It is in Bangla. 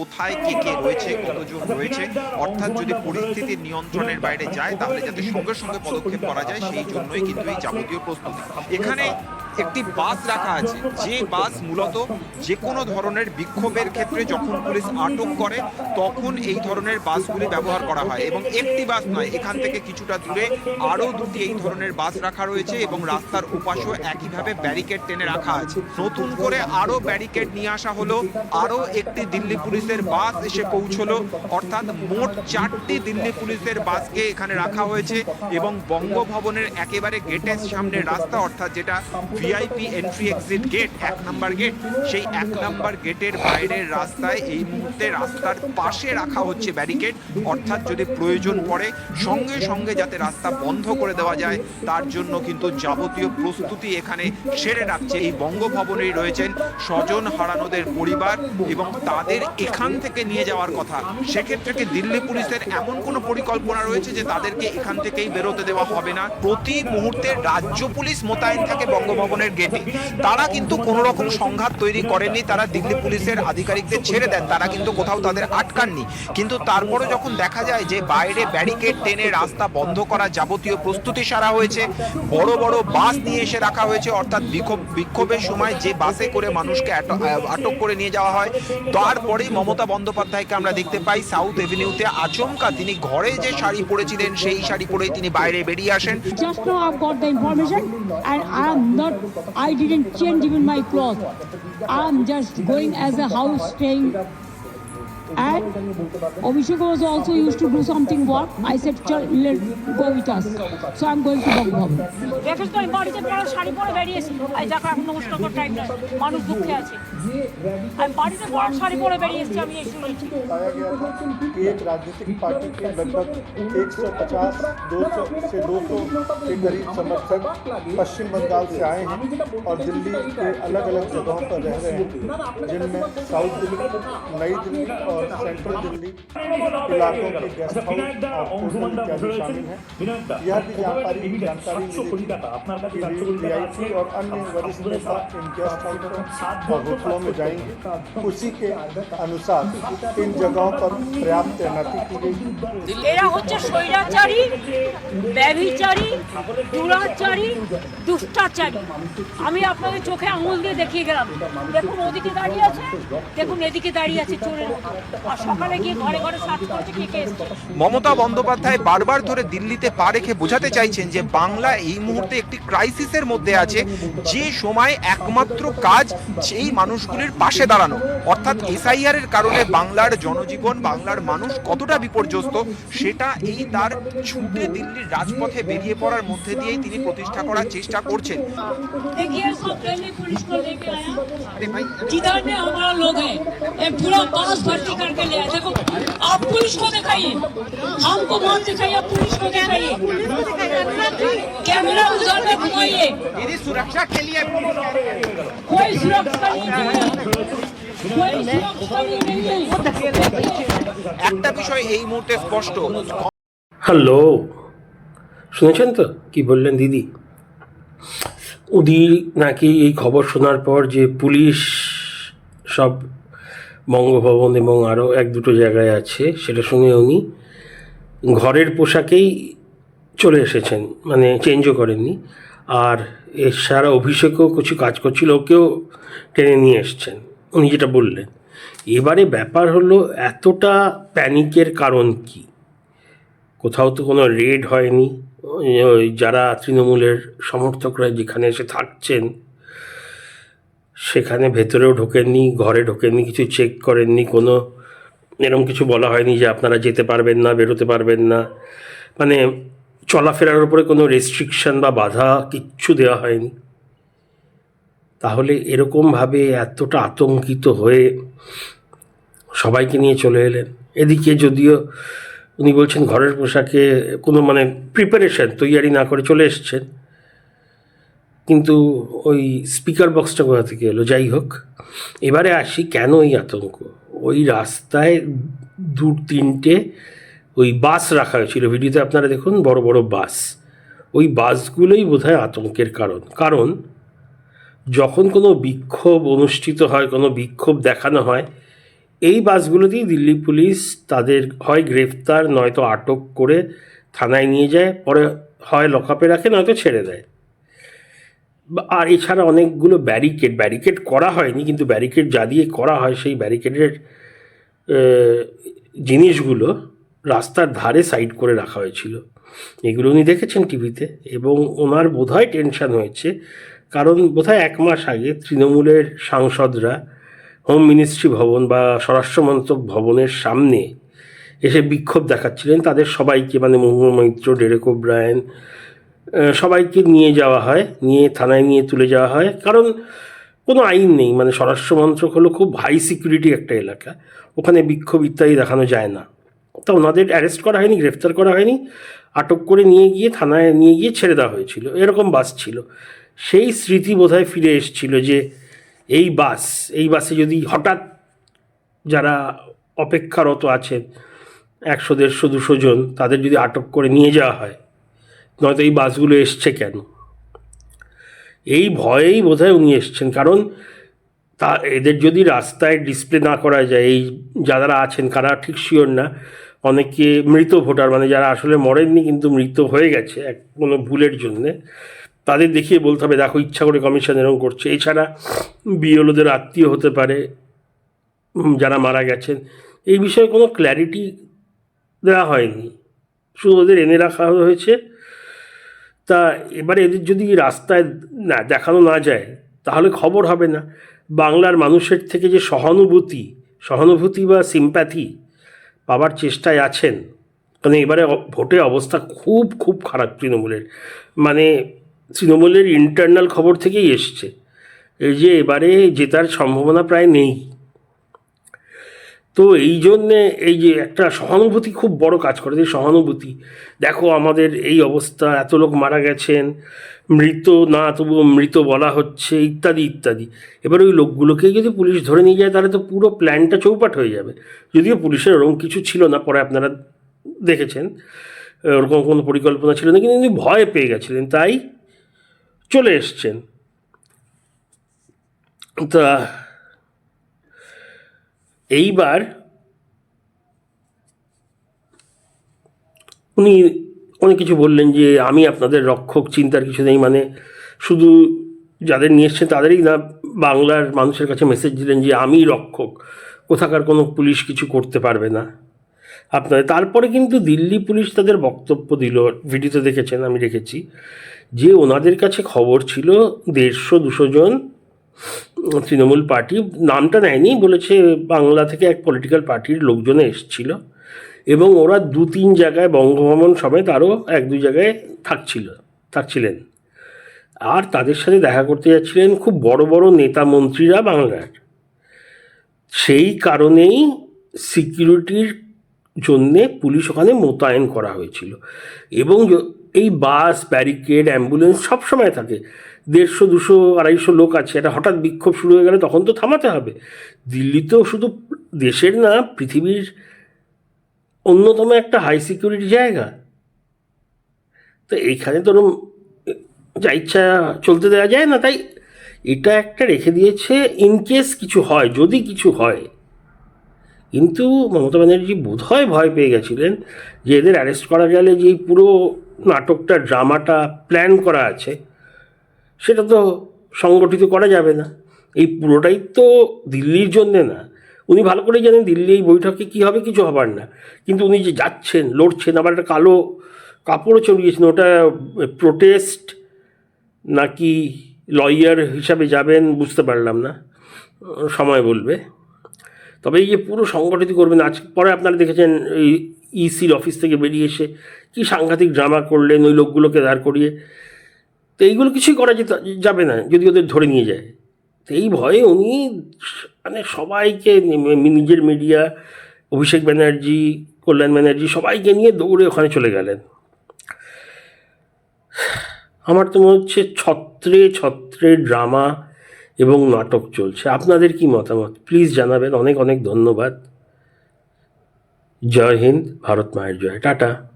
কোথায় কে কে রয়েছে, কতজন রয়েছে, অর্থাৎ যদি পরিস্থিতি নিয়ন্ত্রণের বাইরে যায়, তাহলে যাতে সঙ্গে সঙ্গে পদক্ষেপ করা যায়, সেই জন্যই কিন্তু এই যাবতীয় প্রস্তুতি। এখানে একটি বাস রাখা আছে। যে বাস মূলত যে কোনো ধরনের বিক্ষোভের ক্ষেত্রে যখন পুলিশ আটক করে, তখন এই ধরনের বাসগুলি ব্যবহার করা হয় এবং একটি বাস নয়, এখান থেকে কিছুটা দূরে আরও দুটি এই ধরনের বাস রাখা রয়েছে এবং রাস্তার উপাশও একইভাবে ব্যারিকেড টেনে রাখা আছে। নতুন করে আরও ব্যারিকেড নিয়ে আসা হলো, আরও একটি দিল্লি পুলিশের বাস এসে পৌঁছলো, অর্থাৎ মোট চারটি দিল্লি পুলিশের বাসকে এখানে রাখা হয়েছে এবং বঙ্গভবনের একেবারে গেটের সামনে রাস্তা, অর্থাৎ যেটা ভিআইপি এন্ট্রি এক্সিট গেট এক নাম্বার গেট সেই এক নাম্বার গেটের বাইরের রাস্তায় এই মুহূর্তে রাস্তার পাশে রাখা হচ্ছে ব্যারিকেড অর্থাৎ যদি প্রয়োজন পড়ে, সঙ্গে সঙ্গে যাতে রাস্তা বন্ধ করে দেওয়া যায়, তার জন্য কিন্তু যাবতীয় প্রস্তুতি এখানে সেরে রাখছে এই বঙ্গভবনেই রয়েছেন স্বজন হারানোদের পরিবার এবং তাদের এখান থেকে নিয়ে যাওয়ার কথা। সেক্ষেত্রে কি দিল্লি পুলিশের এমন কোনো পরিকল্পনা রয়েছে যে তাদেরকে এখান থেকেই বেরোতে দেওয়া হবে না? প্রতি মুহূর্তে রাজ্য পুলিশ মোতায়েন থাকে বঙ্গভবনের গেটে। তারা কিন্তু কোনো রকম সংঘাত তৈরি করেননি তারা দিল্লি পুলিশের আধিকারিকদের ছেড়ে দেন তারা কিন্তু কোথাও তাদের আটকাননি। কিন্তু তারপরে যখন দেখা যায় যে বাইরে ব্যারিকেড টেনে রাস্তা বন্ধ করা যাবতীয় প্রস্তুতি সারা হয়েছে বড় বড় বাস নিয়ে এসে রাখা হয়েছে অর্থাৎ বিক্ষোভ বিক্ষোভের সময় যে বাসে করে মানুষকে আটক আটক করে নিয়ে যাওয়া হয় তারপরেই মমতা বন্দ্যোপাধ্যায়কে আমরা দেখতে পাই সাউথ এভিনিউতে। আচমকা তিনি ঘরে যে শাড়ি পরেছিলেন সেই শাড়ি পরেই তিনি বাইরে বেরিয়ে আসেন। Just now I've got the information and I am not, I didn't change even my clothes. I'm just going as a house staying. And Abhishek was also used to do something work. I said, "Chal, let go with us. So I'm going to Bangkok. দেখেছ তো আমি বাড়িতে পড়া শাড়ি পরে বেরিয়েছি এই দেখো এখন নমস্কার করার টাইম নাই মানুষ দুঃখে আছে আমি বাড়িতে পড়া শাড়ি পরে বেরিয়েছি আমি এই শুনেছি बताया गया था कि एक राजनीतिक पार्टी के लगभग 150 200 से 200 के करीब समर्थक पश्चिम बंगाल से आए हैं और दिल्ली के अलग अलग जगहों पर रह रहे हैं जिनमें साउथ दिल्ली नई दिल्ली और सेंट्रल दिल्ली इलाकों के गेस्ट हाउस और होटल इत्यादि शामिल हैं यह भी जानकारी जानकारी मिली कि वीआईपी और अन्य वरिष्ठ नेता इन गेस्ट हाउसों और होटलों में जाएंगे उसी के अनुसार इन जगहों पर पर्याप्त तैनाती की गई এরা হচ্ছে স্বৈরাচারী ব্যভিচারী দুরাচারী দুষ্টাচারী আমি আপনাদের চোখে আঙুল দিয়ে দেখিয়ে গেলাম দেখুন ওদিকে দাঁড়িয়ে আছে দেখুন এদিকে দাঁড়িয়ে আছে চোরের মতো। আর সকালে গিয়ে ঘরে ঘরে সার্চ করছে কে কে এসছে মমতা বন্দ্যোপাধ্যায় বারবার ধরে দিল্লিতে পা রেখে বোঝাতে চাইছেন যে বাংলা এই মুহূর্তে একটি ক্রাইসিসের মধ্যে আছে যে সময় একমাত্র কাজ সেই মানুষগুলির পাশে দাঁড়ানো অর্থাৎ এসআইআর এর কারণে বাংলার জনজীবন বাংলার মানুষ কতটা বিপর্যস্ত সেটা এই তার ছুটে দিল্লির রাজপথে বেরিয়ে পড়ার মধ্যে দিয়েই তিনি প্রতিষ্ঠা করার চেষ্টা করছেন देखिए सब दिल्ली पुलिस को लेके आया जिधर में हमारा लोग है एक पूरा बास भर्ती करके ले आया देखो आप पुलिस को दिखाइए हमको मत दिखाइए आप पुलिस को दिखाइए कैमरा उधर में घुमाइए यदि सुरक्षा के लिए कोई सुरक्षा नहीं है कोई सुरक्षा नहीं है একটা বিষয় এই মুহূর্তে স্পষ্ট হ্যালো শুনেছেন তো কি বললেন দিদি উনি নাকি এই খবর শোনার পর যে পুলিশ সব বঙ্গভবন এবং আরও এক দুটো জায়গায় আছে, সেটা শুনে উনি ঘরের পোশাকেই চলে এসেছেন মানে চেঞ্জও করেননি। আর এর সারা অভিষেকও কিছু কাজ করছিল, ওকেও টেনে নিয়ে এসছেন, উনি যেটা বললেন। এবারে ব্যাপার হলো, এতটা প্যানিকের কারণ কী? কোথাও তো কোনো রেড হয়নি যারা তৃণমূলের সমর্থকরা যেখানে এসে থাকছেন সেখানে ভেতরেও ঢোকেননি, ঘরে ঢোকেননি, কিছু চেক করেননি, কোনো এরকম কিছু বলা হয়নি যে আপনারা যেতে পারবেন না, বেরোতে পারবেন না। মানে চলাফেরার উপরে কোনো রেস্ট্রিকশন বা বাধা কিচ্ছু দেওয়া হয়নি। তাহলে এরকমভাবে এতটা আতঙ্কিত হয়ে সবাইকে নিয়ে চলে এলেন। এদিকে যদিও উনি বলছেন ঘরের পোশাকে কোনো মানে প্রিপারেশন তৈয়ারি না করে চলে এসছেন কিন্তু ওই স্পিকার বক্সটা কোথা থেকে এলো? যাই হোক, এবারে আসি কেন এই আতঙ্ক? ওই রাস্তায় দু, তিনটে ওই বাস রাখা হয়েছিল। ভিডিওতে আপনারা দেখুন, বড় বড় বাস ওই বাসগুলোই বোধহয় আতঙ্কের কারণ। কারণ, যখন কোনো বিক্ষোভ অনুষ্ঠিত হয়, কোনো বিক্ষোভ দেখানো হয়, এই বাসগুলোতেই দিল্লি পুলিশ তাদের হয় গ্রেফতার, নয়তো আটক করে থানায় নিয়ে যায়, পরে হয় লকআপে রাখে, নয়তো ছেড়ে দেয়। আর এছাড়া অনেকগুলো ব্যারিকেড ব্যারিকেড করা হয়নি কিন্তু ব্যারিকেড যা দিয়ে করা হয় সেই ব্যারিকেডের জিনিসগুলো রাস্তার ধারে সাইড করে রাখা হয়েছিল। এগুলো উনি দেখেছেন টিভিতে এবং ওনার বোধহয় টেনশন হয়েছে কারণ বোধহয় এক মাস আগে তৃণমূলের সাংসদরা হোম মিনিস্ট্রি ভবন বা স্বরাষ্ট্র মন্ত্রক ভবনের সামনে এসে বিক্ষোভ দেখাচ্ছিলেন। তাদের সবাইকে মানে মহুয়া মৈত্র ডেরেক ওব্রায়ন আহ, সবাইকে নিয়ে যাওয়া হয়, নিয়ে থানায় নিয়ে তুলে যাওয়া হয়। কারণ কোনো আইন নেই মানে স্বরাষ্ট্র মন্ত্রক হলো খুব হাই সিকিউরিটি একটা এলাকা। ওখানে বিক্ষোভ ইত্যাদি দেখানো যায় না। তা ওনাদের অ্যারেস্ট করা হয়নি, গ্রেফতার করা হয়নি। আটক করে নিয়ে গিয়ে থানায় নিয়ে গিয়ে ছেড়ে দেওয়া হয়েছিল। এরকম বাস ছিল। সেই স্মৃতি বোধহয় ফিরে এসেছিল যে এই বাস, এই বাসে যদি হঠাৎ যারা অপেক্ষারত আছেন, একশো, দেড়শো, দুশো জন, তাদের যদি আটক করে নিয়ে যাওয়া হয় নয়তো এই বাসগুলো এসছে কেন? এই ভয়েই বোধহয় উনি এসছেন, কারণ তা এদের যদি রাস্তায় ডিসপ্লে না করা যায়, এই যারা আছেন, কারা ঠিক শিওর না, অনেকে মৃত ভোটার মানে যারা আসলে মরেননি কিন্তু মৃত হয়ে গেছে এক কোনো ভুলের জন্যে, তাদের দেখিয়ে বলতে হবে, দেখো, ইচ্ছা করে কমিশন এরকম করছে। এছাড়া বিএলওদের আত্মীয় হতে পারে যারা মারা গেছেন, এই বিষয়ে কোনো ক্ল্যারিটি দেওয়া হয়নি। শুধু ওদের এনে রাখা হয়েছে তা এবারে এদের যদি রাস্তায় না দেখানো না যায়, তাহলে খবর হবে না। বাংলার মানুষের থেকে যে সহানুভূতি সহানুভূতি বা সিম্প্যাথি পাবার চেষ্টায় আছেন, কারণ এবারে ভোটে অবস্থা খুব খুব খারাপ তৃণমূলের। মানে তৃণমূলের ইন্টারনাল খবর থেকেই এসছে। এই যে এবারে জেতার সম্ভাবনা প্রায় নেই। তো এই জন্যে এই যে একটা সহানুভূতি খুব বড় কাজ করে, যে সহানুভূতি। দেখো আমাদের এই অবস্থা, এত লোক মারা গেছেন, মৃত, না তবুও মৃত বলা হচ্ছে, ইত্যাদি ইত্যাদি। এবার ওই লোকগুলোকেই যদি পুলিশ ধরে নিয়ে যায়, তাহলে তো পুরো প্ল্যানটা চৌপাট হয়ে যাবে। যদিও পুলিশের ওরকম কিছু ছিল না, পরে আপনারা দেখেছেন, ওরকম কোনো পরিকল্পনা ছিল না, কিন্তু উনি ভয় পেয়ে গেছিলেন, তাই চলে এসছেন। তা এইবার উনি অনেক কিছু বললেন যে আমি আপনাদের রক্ষক, চিন্তার কিছু নেই মানে শুধু যাদের নিয়ে এসছেন তাদেরই না, বাংলার মানুষের কাছে মেসেজ দিলেন যে আমি রক্ষক, কোথাকার কোনো পুলিশ কিছু করতে পারবে না। আপনাদের, তারপরে কিন্তু দিল্লি পুলিশ তাদের বক্তব্য দিল ভিডিওতে দেখেছেন আমি রেখেছি, যে ওনাদের কাছে খবর ছিল দেড়শো দুশো জন তৃণমূল পার্টি নামটা নেয়নি, বলেছে বাংলা থেকে এক পলিটিক্যাল পার্টির লোকজন এসছিল এবং ওরা দু তিন জায়গায় বঙ্গভবন সমেত আরও এক দুই জায়গায় থাকছিল, থাকছিলেন। আর তাদের সাথে দেখা করতে যাচ্ছিলেন খুব বড় বড় নেতা মন্ত্রীরা বাংলার। সেই কারণেই সিকিউরিটির জন্যে পুলিশ ওখানে মোতায়েন করা হয়েছিল এবং এই বাস ব্যারিকেড অ্যাম্বুলেন্স সব সময় থাকে। দেড়শো, দুশো, আড়াইশো লোক আছে। এটা হঠাৎ বিক্ষোভ শুরু হয়ে গেলে তখন তো থামাতে হবে। দিল্লিতেও শুধু দেশের না, পৃথিবীর অন্যতম একটা হাই সিকিউরিটি জায়গা। তো এইখানে তো যা ইচ্ছা চলতে দেওয়া যায় না। তাই এটা একটা রেখে দিয়েছে ইন কেস কিছু হয়, যদি কিছু হয়। কিন্তু মমতা ব্যানার্জি বোধহয় ভয় পেয়ে গেছিলেন যে এদের অ্যারেস্ট করা গেলে যে পুরো নাটকটা, ড্রামাটা প্ল্যান করা আছে, সেটা তো সংগঠিত করা যাবে না। এই পুরোটাই তো দিল্লির জন্যে না। উনি ভালো করেই জানেন দিল্লি এই বৈঠকে কী হবে, কিছু হবার না। কিন্তু উনি যে যাচ্ছেন, লড়ছেন, আবার একটা কালো কাপড়ও চড়িয়েছেন, ওটা প্রোটেস্ট নাকি লয়ার হিসাবে যাবেন বুঝতে পারলাম না। সময় বলবে। তবে এই যে পুরো সংগঠিত করবেন, আজ পরে আপনারা দেখেছেন এই ইসির অফিস থেকে বেরিয়ে এসে কী সাংঘাতিক ড্রামা করলেন, ওই লোকগুলোকে দাঁড় করিয়ে। তো এইগুলো কিছুই করা যেতে, যাবে না, যদি ওদের ধরে নিয়ে যায়। তো এই ভয়ে উনি মানে সবাইকে নিজের মিডিয়া অভিষেক ব্যানার্জি, কল্যাণ ব্যানার্জি সবাইকে নিয়ে দৌড়ে ওখানে চলে গেলেন। আমার তো মনে হচ্ছে ছত্রে ছত্রে ড্রামা এবং নাটক চলছে। আপনাদের কি মতামত? প্লিজ জানাবেন। অনেক অনেক ধন্যবাদ। জয় হিন্দ, ভারত মায়ের জয়। টাটা।